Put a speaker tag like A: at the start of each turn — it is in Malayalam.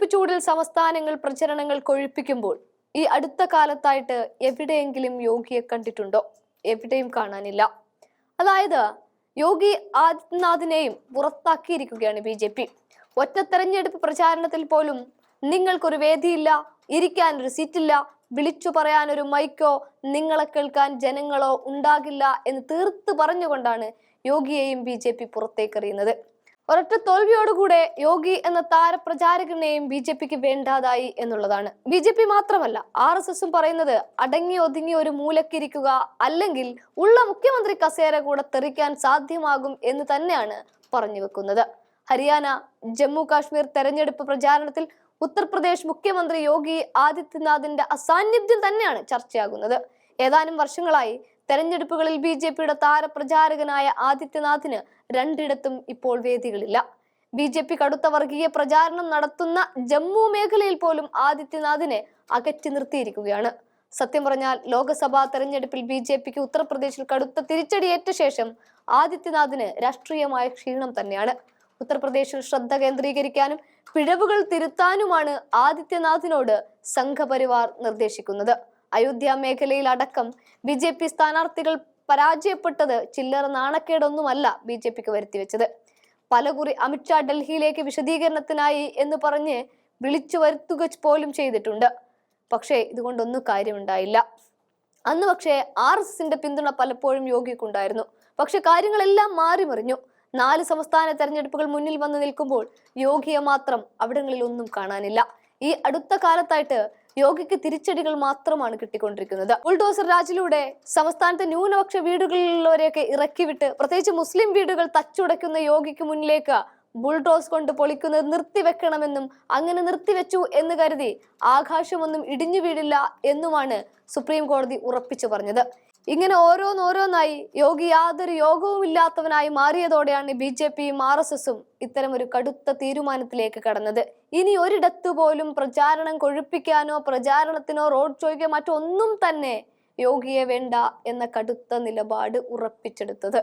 A: തെരഞ്ഞെടുപ്പ് ചൂടിൽ സംസ്ഥാനങ്ങൾ പ്രചരണങ്ങൾ കൊഴിപ്പിക്കുമ്പോൾ ഈ അടുത്ത കാലത്തായിട്ട് എവിടെയെങ്കിലും യോഗിയെ കണ്ടിട്ടുണ്ടോ? എവിടെയും കാണാനില്ല. അതായത് യോഗി ആദിത്യനാഥിനെയും പുറത്താക്കിയിരിക്കുകയാണ് ബി ജെ പി. ഒറ്റ തെരഞ്ഞെടുപ്പ് പ്രചാരണത്തിൽ പോലും നിങ്ങൾക്കൊരു വേദിയില്ല ഇരിക്കാൻ ഒരു സീറ്റില്ല വിളിച്ചു പറയാൻ ഒരു മൈക്കോ നിങ്ങളെ കേൾക്കാൻ ജനങ്ങളോ ഉണ്ടാകില്ല എന്ന് തീർത്ത് പറഞ്ഞുകൊണ്ടാണ് യോഗിയെയും ബി ജെ പി പുറത്തേക്കെറിയുന്നത്. ഒരൊറ്റ തോൽവിയോടുകൂടെ യോഗി എന്ന താരപ്രചാരകനെയും ബി ജെ പിക്ക് വേണ്ടാതായി എന്നുള്ളതാണ്. ബി ജെ പി മാത്രമല്ല ആർ എസ് എസും പറയുന്നത് അടങ്ങി ഒതുങ്ങി ഒരു മൂലക്കിരിക്കുക അല്ലെങ്കിൽ ഉള്ള മുഖ്യമന്ത്രി കസേര കൂടെ തെറിക്കാൻ സാധ്യമാകും എന്ന് തന്നെയാണ് പറഞ്ഞു വെക്കുന്നത്. ഹരിയാന ജമ്മു കാശ്മീർ തെരഞ്ഞെടുപ്പ് പ്രചാരണത്തിൽ ഉത്തർപ്രദേശ് മുഖ്യമന്ത്രി യോഗി ആദിത്യനാഥിന്റെ അസാന്നിധ്യം തന്നെയാണ് ചർച്ചയാകുന്നത്. ഏതാനും വർഷങ്ങളായി തെരഞ്ഞെടുപ്പുകളിൽ ബി ജെ പിയുടെ താരപ്രചാരകനായ ആദിത്യനാഥിന് രണ്ടിടത്തും ഇപ്പോൾ വേദികളില്ല. ബി ജെ പി കടുത്ത വർഗീയ പ്രചാരണം നടത്തുന്ന ജമ്മു മേഖലയിൽ പോലും ആദിത്യനാഥിനെ അകറ്റി നിർത്തിയിരിക്കുകയാണ്. സത്യം പറഞ്ഞാൽ ലോക്സഭാ തെരഞ്ഞെടുപ്പിൽ ബി ജെ പിക്ക് ഉത്തർപ്രദേശിൽ കടുത്ത തിരിച്ചടിയേറ്റ ശേഷം ആദിത്യനാഥിന് രാഷ്ട്രീയമായ ക്ഷീണം തന്നെയാണ്. ഉത്തർപ്രദേശിൽ ശ്രദ്ധ കേന്ദ്രീകരിക്കാനും പിഴവുകൾ തിരുത്താനുമാണ് ആദിത്യനാഥിനോട് സംഘപരിവാർ നിർദ്ദേശിക്കുന്നത്. അയോധ്യ മേഖലയിൽ അടക്കം ബി ജെ പി സ്ഥാനാർത്ഥികൾ പരാജയപ്പെട്ടത് ചില്ലറ നാണക്കേടൊന്നുമല്ല ബി ജെ പിക്ക് വരുത്തിവെച്ചത് പലകുറി അമിത്ഷാ ഡൽഹിയിലേക്ക് വിശദീകരണത്തിനായി എന്ന് പറഞ്ഞ് വിളിച്ചു വരുത്തുക പോലും ചെയ്തിട്ടുണ്ട്. പക്ഷേ ഇതുകൊണ്ടൊന്നും കാര്യമുണ്ടായില്ല. അന്ന് പക്ഷേ ആർ എസ് എസിന്റെ പിന്തുണ പലപ്പോഴും യോഗിക്കുണ്ടായിരുന്നു പക്ഷെ കാര്യങ്ങളെല്ലാം മാറി മറിഞ്ഞു നാല് സംസ്ഥാന തെരഞ്ഞെടുപ്പുകൾ മുന്നിൽ വന്നു നിൽക്കുമ്പോൾ യോഗിയെ മാത്രം അവിടങ്ങളിൽ ഒന്നും കാണാനില്ല. ഈ അടുത്ത കാലത്തായിട്ട് യോഗിക്ക് തിരിച്ചടികൾ മാത്രമാണ് കിട്ടിക്കൊണ്ടിരിക്കുന്നത്. ബുൾഡോസർ രാജിലൂടെ സംസ്ഥാനത്തെ ന്യൂനപക്ഷ വീടുകളിലുള്ളവരെയൊക്കെ ഇറക്കിവിട്ട് പ്രത്യേകിച്ച് മുസ്ലിം വീടുകൾ തച്ചുടയ്ക്കുന്ന യോഗിക്ക് മുന്നിലേക്ക് ബുൾഡോസ് കൊണ്ട് പൊളിക്കുന്നത് നിർത്തിവെക്കണമെന്നും അങ്ങനെ നിർത്തിവെച്ചു എന്ന് കരുതി ആകാശമൊന്നും ഇടിഞ്ഞു വീടില്ല എന്നുമാണ് സുപ്രീം കോടതി ഉറപ്പിച്ചു പറഞ്ഞത്. ഇങ്ങനെ ഓരോന്നോരോന്നായി യോഗി യാതൊരു യോഗവും ഇല്ലാത്തവനായി മാറിയതോടെയാണ് ബി ജെ പിയും ആർ എസ് എസും ഇത്തരം ഒരു കടുത്ത തീരുമാനത്തിലേക്ക് കടന്നത്. ഇനി ഒരിടത്തു പോലും പ്രചാരണം കൊഴുപ്പിക്കാനോ പ്രചാരണത്തിനോ റോഡ് ഷോയ്ക്കോ മറ്റൊന്നും തന്നെ യോഗിയെ വേണ്ട എന്ന കടുത്ത നിലപാട് ഉറപ്പിച്ചെടുത്തത്.